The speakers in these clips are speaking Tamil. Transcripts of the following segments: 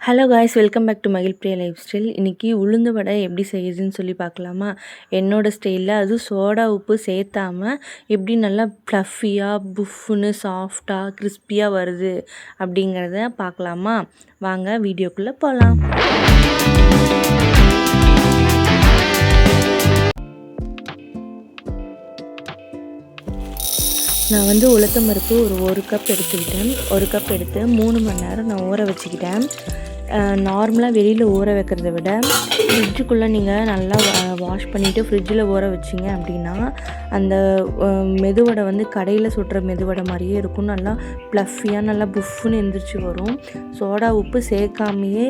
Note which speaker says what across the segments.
Speaker 1: Hello guys welcome back to மகிழ் பிரியா லைஃப் ஸ்டைல் இன்றைக்கி உளுந்து வடை எப்படி செய்யுதுன்னு சொல்லி பார்க்கலாமா? என்னோடய ஸ்டைலில் அதுவும் சோடா உப்பு சேர்த்தாம எப்படி நல்லா ஃப்ளஃபியாக புஃப்னு சாஃப்டாக கிறிஸ்பியாக வருது அப்படிங்கிறத பார்க்கலாமா? வாங்க வீடியோக்குள்ளே போகலாம் நான் வந்து உளுத்தம் பருப்பு ஒரு ஒரு கப் எடுத்துக்கிட்டேன். ஒரு கப் எடுத்து மூணு மணி நேரம் நான் ஊற வச்சுக்கிட்டேன். நார்மலாக வெளியில் ஊற வைக்கிறத விட ஃப்ரிட்ஜுக்குள்ளே நீங்கள் நல்லா வாஷ் பண்ணிவிட்டு ஃப்ரிட்ஜில் ஊற வச்சிங்க அப்படின்னா அந்த மெதுவடை வந்து கடையில் சுட்டுற மெதுவடை மாதிரியே இருக்கும். நல்லா ப்ளஃபியாக நல்லா புஃப்னு எந்திரிச்சு வரும். சோடா உப்பு சேர்க்காமையே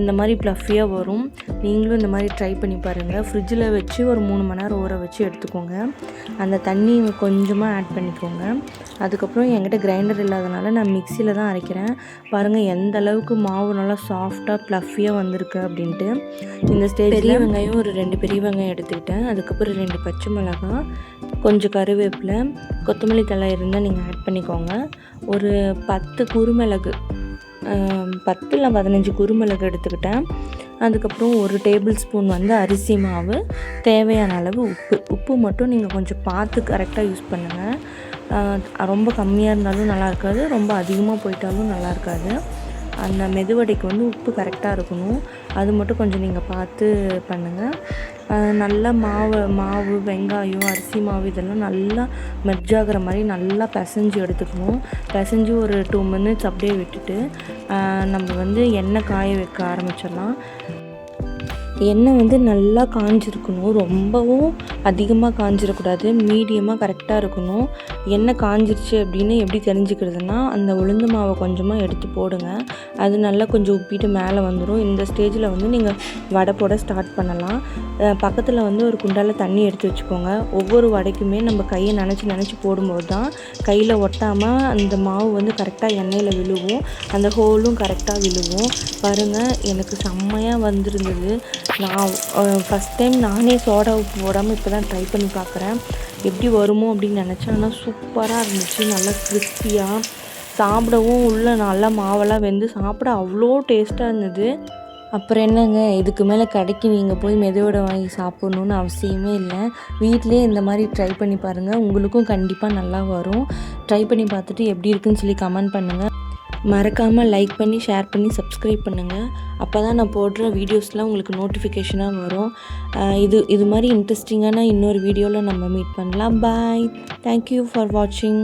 Speaker 1: இந்த மாதிரி ப்ளஃபியாக வரும். நீங்களும் இந்த மாதிரி ட்ரை பண்ணி பாருங்கள் ஃப்ரிட்ஜில் வச்சு ஒரு மூணு மணி நேரம் ஊற வச்சு எடுத்துக்கோங்க. அந்த தண்ணி கொஞ்சமாக ஆட் பண்ணிக்கோங்க. அதுக்கப்புறம் என்கிட்ட கிரைண்டர் இல்லாதனால நான் மிக்சியில் தான் அரைக்கிறேன். பாருங்கள் எந்த அளவுக்கு மாவு நல்லா சா சாஃப்டாக ப்ளஃபியாக வந்திருக்கு அப்படின்ட்டு. இந்த ஸ்டேஜ் பெரிய வெங்காயம் ஒரு ரெண்டு பெரிய வெங்காயம் எடுத்துக்கிட்டேன். அதுக்கப்புறம் ரெண்டு பச்சை மிளகாய் கொஞ்சம் கருவேப்பிலை கொத்தமல்லி தலை இருந்தால் நீங்கள் ஆட் பண்ணிக்கோங்க. ஒரு பத்து குருமிளகு பத்து இல்லை பதினஞ்சு குருமிளகு எடுத்துக்கிட்டேன். அதுக்கப்புறம் ஒரு டேபிள் ஸ்பூன் வந்து அரிசி மாவு தேவையான அளவு உப்பு. உப்பு மட்டும் நீங்கள் கொஞ்சம் பார்த்து கரெக்டாக யூஸ் பண்ணுங்கள் ரொம்ப கம்மியாக இருந்தாலும் நல்லா இருக்காது ரொம்ப அதிகமாக போயிட்டாலும் நல்லா இருக்காது. அந்த மெதுவடைக்கு வந்து உப்பு கரெக்டாக இருக்கணும். அது மட்டும் கொஞ்சம் நீங்கள் பார்த்து பண்ணுங்கள் நல்லா மாவு மாவு வெங்காயம் அரிசி மாவு இதெல்லாம் நல்லா மெர்ஜ் ஆகிற மாதிரி நல்லா பிசைஞ்சு எடுத்துக்கணும். பிசைஞ்சு ஒரு டூ மினிட்ஸ் அப்படியே விட்டுட்டு நம்ம வந்து எண்ணெய் காய வைக்க ஆரம்பிச்சிடலாம். எண்ணெய் வந்து நல்லா காஞ்சிருக்கணும். ரொம்பவும் அதிகமாக காஞ்சிடக்கூடாது மீடியமாக கரெக்டாக இருக்கணும். எண்ணெய் காஞ்சிருச்சு அப்படின்னு எப்படி தெரிஞ்சுக்கிறதுனா அந்த உளுந்து மாவை கொஞ்சமாக எடுத்து போடுங்க. அது நல்லா கொஞ்சம் உப்பிட்டு மேலே வந்துடும் இந்த ஸ்டேஜில் வந்து நீங்கள் வடை போட ஸ்டார்ட் பண்ணலாம். பக்கத்தில் வந்து ஒரு குண்டால் தண்ணி எடுத்து வச்சுக்கோங்க. ஒவ்வொரு வடைக்குமே நம்ம கையை நினச்சி நினச்சி போடும்போது தான் கையில் ஒட்டாமல் அந்த மாவு வந்து கரெக்டாக எண்ணெயில் விழுவும். அந்த ஹோலும் கரெக்டாக விழுவும். பாருங்கள் எனக்கு செம்மையாக வந்திருந்தது. நான் ஃபஸ்ட் டைம் நானே சோடா உப்பு போடாமல் இப்போ தான் ட்ரை பண்ணி பார்க்குறேன் எப்படி வருமோ அப்படின்னு நினச்சேன். ஆனால் சூப்பராக இருந்துச்சு. நல்லா கிறிஸ்பியாக சாப்பிடவும் உள்ளே நல்லா மாவெல்லாம் வெந்து சாப்பிட அவ்வளோ டேஸ்ட்டாக இருந்தது. அப்புறம் என்னங்க இதுக்கு மேலே கடைக்கு நீங்கள் போய் மெதுவடை வாங்கி சாப்பிட்ணுன்னு அவசியமே இல்லை. வீட்டிலே இந்த மாதிரி ட்ரை பண்ணி பாருங்கள் உங்களுக்கும் கண்டிப்பாக நல்லா வரும். ட்ரை பண்ணி பார்த்துட்டு எப்படி இருக்குன்னு சொல்லி கமெண்ட் பண்ணுங்கள் மறக்காமல் லைக் பண்ணி ஷேர் பண்ணி சப்ஸ்கிரைப் பண்ணுங்கள் அப்போ தான் நான் போடுற வீடியோஸ்லாம் உங்களுக்கு நோட்டிஃபிகேஷனாக வரும். இது இது மாதிரி இன்ட்ரெஸ்டிங்கான இன்னொரு வீடியோவில் நம்ம மீட் பண்ணலாம். பாய் தேங்க்யூ ஃபார் வாட்சிங்